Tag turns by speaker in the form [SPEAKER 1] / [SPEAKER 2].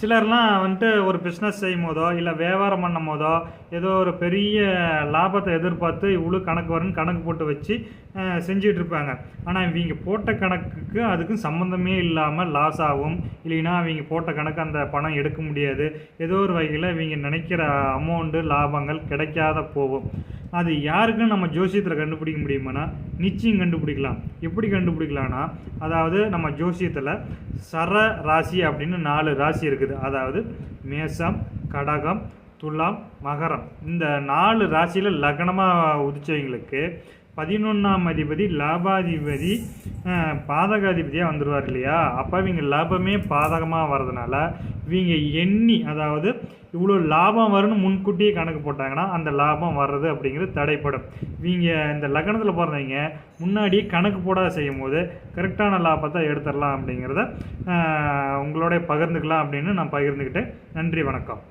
[SPEAKER 1] சிலர்லாம் வந்துட்டு ஒரு பிஸ்னஸ் செய்யும் போதோ இல்லை வியாபாரம் பண்ணும் போதோ ஏதோ ஒரு பெரிய லாபத்தை எதிர்பார்த்து இவ்வளோ கணக்கு வரும்னு கணக்கு போட்டு வச்சு செஞ்சிகிட்டு இருப்பாங்க. ஆனால் இவங்க போட்ட கணக்குக்கு அதுக்கும் சம்மந்தமே இல்லாமல் லாஸ் ஆகும். இல்லைன்னா அவங்க போட்ட கணக்கு அந்த பணம் எடுக்க முடியாது. ஏதோ ஒரு வகையில் இவங்க நினைக்கிற அமௌண்ட்டு லாபங்கள் கிடைக்காத போகும். அது யாருக்கும் நம்ம ஜோசியத்தில் கண்டுபிடிக்க முடியுமானா நிச்சயம் கண்டுபிடிக்கலாம். எப்படி கண்டுபிடிக்கலாம்னா அதாவது நம்ம ஜோசியத்தில் சர ராசி அப்படின்னு நாலு ராசி இருக்குது. அதாவது மேசம் கடகம் துலாம் மகரம். இந்த நாலு ராசியில் லக்னமாக உதிச்சவங்களுக்கு பதினொன்றாம் அதிபதி லாபாதிபதி பாதகாதிபதியாக வந்துடுவார் இல்லையா? அப்போ இவங்க லாபமே பாதகமாக வர்றதுனால இவங்க எண்ணி அதாவது இவ்வளோ லாபம் வரும்னு முன்கூட்டியே கணக்கு போட்டாங்கன்னா அந்த லாபம் வர்றது அப்படிங்கிறது தடைப்படும். இவங்க இந்த லக்னத்தில் பிறந்தவங்க முன்னாடியே கணக்கு போடாத செய்யும் போது கரெக்டான லாபத்தை எடுத்துடலாம் அப்படிங்கிறத உங்களோட பகிர்ந்துக்கலாம் அப்படின்னு நான் பகிர்ந்துக்கிட்டேன். நன்றி வணக்கம்.